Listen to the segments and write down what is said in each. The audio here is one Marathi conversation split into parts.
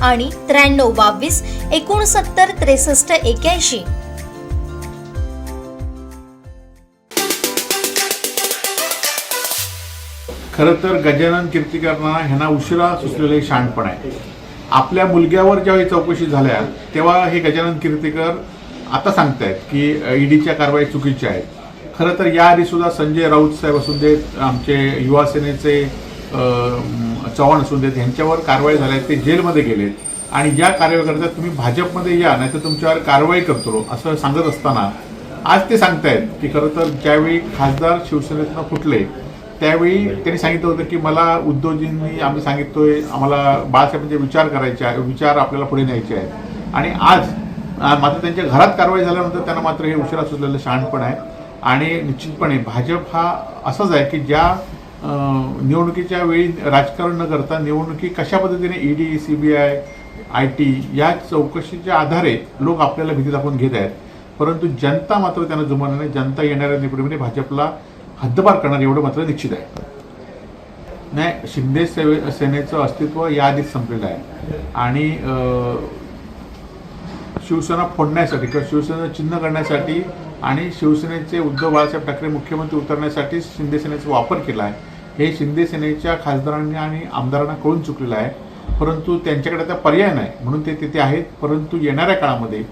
आणि त्र्याण्णव बावीस एकोणसत्तर त्रेसष्ट एक्याऐंशी. खरं तर गजानन कीर्तिकरांना ह्यांना उशिरा सुचलेलं शांतपण आहे. आपल्या मुलग्यावर ज्यावेळी चौकशी झाल्या तेव्हा हे गजानन कीर्तिकर आता सांगतायत की ईडीच्या कारवाई चुकीच्या आहेत खरं तर याआधी सुद्धा संजय राऊत साहेब असून देत आमचे युवासेनेचे चव्हाण असून देत यांच्यावर कारवाई झाल्या ते जेलमध्ये गेलेत आणि ज्या कारवाई करतात तुम्ही भाजपमध्ये या नाही तर तुमच्यावर कारवाई करतो असं सांगत असताना आज ते सांगतायत की खरं तर ज्यावेळी खासदार शिवसेनेतनं फुटले त्यावेळी त्यांनी सांगितलं होतं की मला उद्धवजींनी आम्ही सांगितलोय आम्हाला बाळासाहेबांचे विचार करायचे आहे विचार आपल्याला पुढे न्यायचे आहेत. आणि आज मात्र त्यांच्या घरात कारवाई झाल्यानंतर त्यांना मात्र हे उशिरा सुचलेलं शहाणपण आहे. आणि निश्चितपणे भाजप हा असाच आहे की ज्या निवडणुकीच्या वेळी राजकारण न करता निवडणुकी कशा पद्धतीने ED C B I T या चौकशीच्या आधारे लोक आपल्याला भीती दाखवून घेत आहेत. परंतु जनता मात्र त्यांना जुमानणार नाही. जनता येणाऱ्या निवडणुकीने भाजपला हद्दपार करणार एवढं मात्र निश्चित आहे. नाही शिंदे सेवे सेनेचं अस्तित्व याआधीच संपलेलं आहे. आणि अं, शिवसेना फोडण्यासाठी किंवा शिवसेना चिन्ह करण्यासाठी आणि शिवसेनेचे उद्धव बाळासाहेब ठाकरे मुख्यमंत्री उतरण्यासाठी शिंदे सेनेचा वापर केला आहे. हे शिंदे सेनेच्या खासदारांनी आणि आमदारांना कळून चुकलेलं आहे. परंतु त्यांच्याकडे आता पर्याय नाही. म्हणून ते तिथे आहेत. परंतु येणाऱ्या काळामध्ये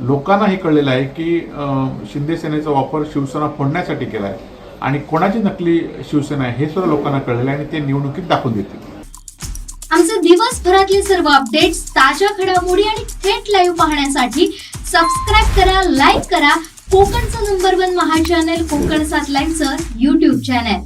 लोकांना हे कळलेलं आहे की शिंदे सेनेचा वापर शिवसेना फोडण्यासाठी केला आहे आणि कोणाची नकली शिवसेना आहे हे सुद्धा लोकांना कळलेलं आहे आणि ते निवडणुकीत दाखवून देतील. आमचे दिवसभरातले सर्व अपडेट्स ताज्या घडामोडी आणि थेट लाईव्ह पाहण्यासाठी सबस्क्राईब करा लाईक करा. कोकणचं नंबर वन महा चॅनल कोकण सात लाईव्हचं युट्यूब चॅनल